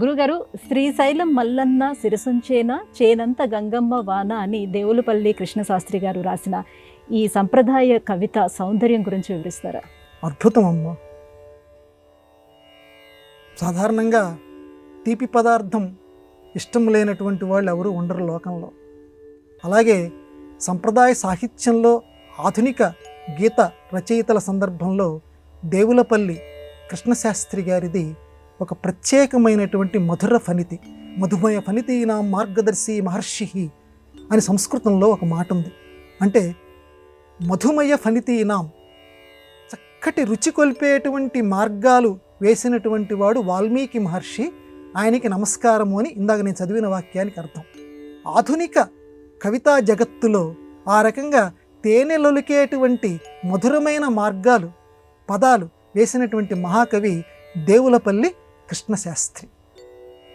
గురుగారు శ్రీశైలం మల్లన్న సిరసంచేన చేనంత గంగమ్మ వాన అని దేవులపల్లి కృష్ణశాస్త్రి గారు రాసిన ఈ సంప్రదాయ కవిత సౌందర్యం గురించి వివరిస్తారా? అద్భుతం అమ్మ సాధారణంగా తీపి పదార్థం ఇష్టం లేనటువంటి వాళ్ళు ఎవరు ఉండరు లోకంలో. అలాగే సంప్రదాయ సాహిత్యంలో ఆధునిక గీత రచయితల సందర్భంలో దేవులపల్లి కృష్ణశాస్త్రి గారిది ఒక ప్రత్యేకమైనటువంటి మధుర ఫనితి మధుమయ ఫణితి నా మార్గదర్శి మహర్షి అని సంస్కృతంలో ఒక మాట ఉంది. అంటే మధుమయ ఫణితి నాం చక్కటి రుచి కొల్పేటువంటి మార్గాలు వేసినటువంటి వాడు వాల్మీకి మహర్షి. ఆయనకి నమస్కారము అని ఇందాక నేను చదివిన వాక్యానికి అర్థం. ఆధునిక కవితా జగత్తులో ఆ రకంగా తేనెలొలికేటువంటి మధురమైన మార్గాలు పదాలు వేసినటువంటి మహాకవి దేవులపల్లి కృష్ణశాస్త్రి.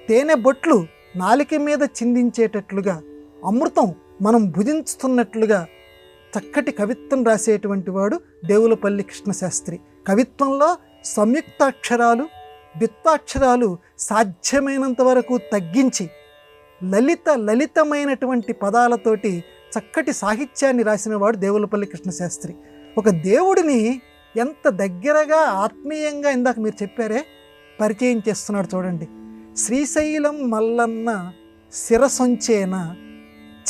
తేనె బొట్లు నాలిక మీద చిందించేటట్లుగా అమృతం మనం భుజించుతున్నట్లుగా చక్కటి కవిత్వం రాసేటువంటి వాడు దేవులపల్లి కృష్ణశాస్త్రి. కవిత్వంలో సంయుక్తాక్షరాలు విత్తాక్షరాలు సాధ్యమైనంత వరకు తగ్గించి లలిత లలితమైనటువంటి పదాలతోటి చక్కటి సాహిత్యాన్ని రాసినవాడు దేవులపల్లి కృష్ణశాస్త్రి. ఒక దేవుడిని ఎంత దగ్గరగా ఆత్మీయంగా ఇందాక మీరు చెప్పారే పరిచయం చేస్తున్నాడు చూడండి. శ్రీశైలం మల్లన్న శిరసొంచేన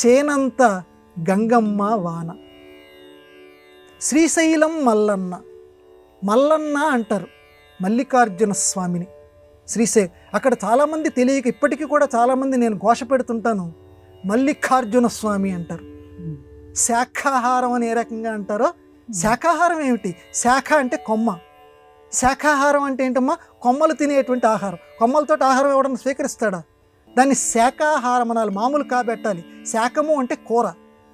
చేనంత గంగమ్మ వాన. శ్రీశైలం మల్లన్న మల్లన్న అంటారు మల్లికార్జున స్వామిని. శ్రీశై అక్కడ చాలామంది తెలియక ఇప్పటికీ కూడా చాలామంది నేను ఘోష పెడుతుంటాను మల్లికార్జున స్వామి అంటారు. శాఖాహారం అని ఏ రకంగా అంటారో శాఖాహారం ఏమిటి? శాఖ అంటే కొమ్మ. శాఖాహారం అంటే ఏంటమ్మా? కొమ్మలు తినేటువంటి ఆహారం. కొమ్మలతో ఆహారం ఇవ్వడం స్వీకరిస్తాడా? దాన్ని శాఖాహారం అనాలి మామూలు కాబెట్టాలి. శాఖము అంటే కూర.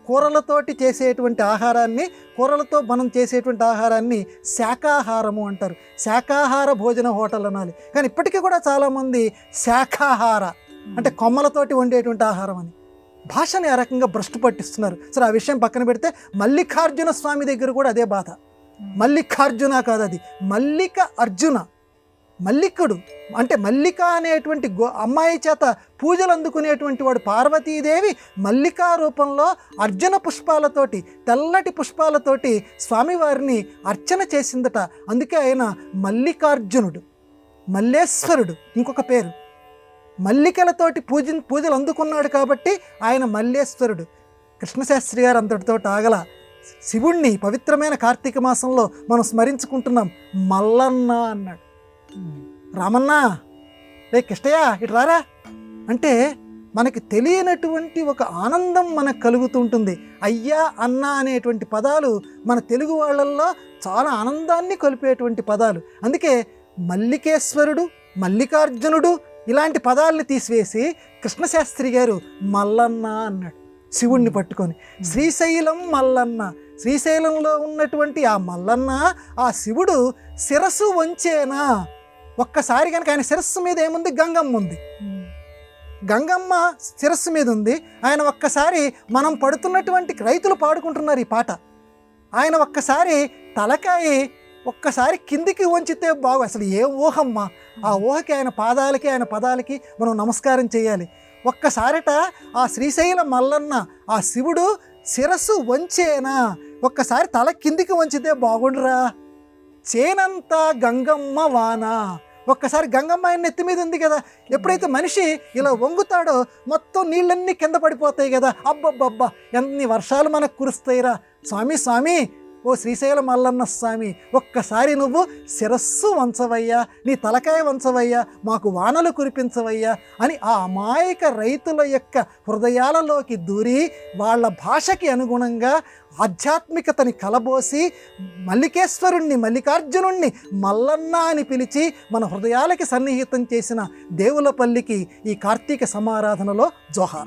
కూరలతోటి చేసేటువంటి ఆహారాన్ని కూరలతో మనం చేసేటువంటి ఆహారాన్ని శాకాహారము అంటారు. శాకాహార భోజన హోటల్ అనాలి. కానీ ఇప్పటికీ కూడా చాలామంది శాఖాహార అంటే కొమ్మలతోటి వండేటువంటి ఆహారం అని. భాషని ఆ రకంగా భ్రష్టు పట్టిస్తున్నారు. సరే ఆ విషయం పక్కన పెడితే మల్లికార్జున స్వామి దగ్గర కూడా అదే బాధ. మల్లికార్జున కాదు అది. మల్లిక అర్జున మల్లికుడు. అంటే మల్లిక అనేటువంటి గో అమ్మాయి చేత పూజలు అందుకునేటువంటి వాడు పార్వతీదేవి మల్లికా రూపంలో అర్జున పుష్పాలతోటి తెల్లటి పుష్పాలతోటి స్వామివారిని అర్చన చేసిందట. అందుకే ఆయన మల్లికార్జునుడు మల్లేశ్వరుడు ఇంకొక పేరు. మల్లికలతోటి పూజ పూజలు అందుకున్నాడు కాబట్టి ఆయన మల్లేశ్వరుడు. కృష్ణశాస్త్రి గారు అంతటితో ఆగల. శివుణ్ణి పవిత్రమైన కార్తీక మాసంలో మనం స్మరించుకుంటున్నాం. మల్లన్న అన్నాడు. రామన్న రే కిష్టయ్య ఇటు రారా? అంటే మనకి తెలియనటువంటి ఒక ఆనందం మనకు కలుగుతుంటుంది అయ్యా అన్న అనేటువంటి పదాలు మన తెలుగు వాళ్ళల్లో చాలా ఆనందాన్ని కలిపేటువంటి పదాలు. అందుకే మల్లికేశ్వరుడు మల్లికార్జునుడు ఇలాంటి పదాలని తీసివేసి కృష్ణశాస్త్రి గారు మల్లన్న అన్నాడు. శివుణ్ణి పట్టుకొని. శ్రీశైలం మల్లన్న. శ్రీశైలంలో ఉన్నటువంటి ఆ మల్లన్న ఆ శివుడు శిరస్సు వంచేనా? ఒక్కసారి కనుక ఆయన శిరస్సు మీద ఏముంది? గంగమ్మ ఉంది. గంగమ్మ శిరస్సు మీద ఉంది. ఆయన ఒక్కసారి మనం పడుతున్నటువంటి రైతులు పాడుకుంటున్నారు ఈ పాట. ఆయన ఒక్కసారి తలకాయి ఒక్కసారి కిందికి వంచితే బాగు అసలు ఏ ఊహమ్మ? ఆ ఊహకి ఆయన పాదాలకి ఆయన పదాలకి మనం నమస్కారం చేయాలి. ఒక్కసారిట ఆ శ్రీశైల మల్లన్న ఆ శివుడు శిరస్సు వంచేనా? ఒక్కసారి తల కిందికి వంచితే బాగుండురా. చేనంతా గంగమ్మ వాన? ఒక్కసారి గంగమ్మ ఆయన నెత్తి మీద ఉంది కదా ఎప్పుడైతే మనిషి ఇలా వంగుతాడో మొత్తం నీళ్ళన్నీ కింద పడిపోతాయి కదా. అబ్బబ్బబ్బా ఎన్ని వర్షాలు మనకు కురుస్తాయిరా. స్వామి స్వామి ఓ శ్రీశైల మల్లన్న స్వామి ఒక్కసారి నువ్వు శిరస్సు వంచవయ్యా నీ తలకాయ వంచవయ్యా మాకు వానలు కురిపించవయ్యా అని ఆ అమాయక రైతుల యొక్క హృదయాలలోకి దూరి వాళ్ళ భాషకి అనుగుణంగా ఆధ్యాత్మికతని కలబోసి మల్లికేశ్వరుణ్ణి మల్లికార్జునుణ్ణి మల్లన్న అని పిలిచి మన హృదయాలకి సన్నిహితం చేసిన దేవులపల్లికి ఈ కార్తీక సమారాధనలో జోహార్.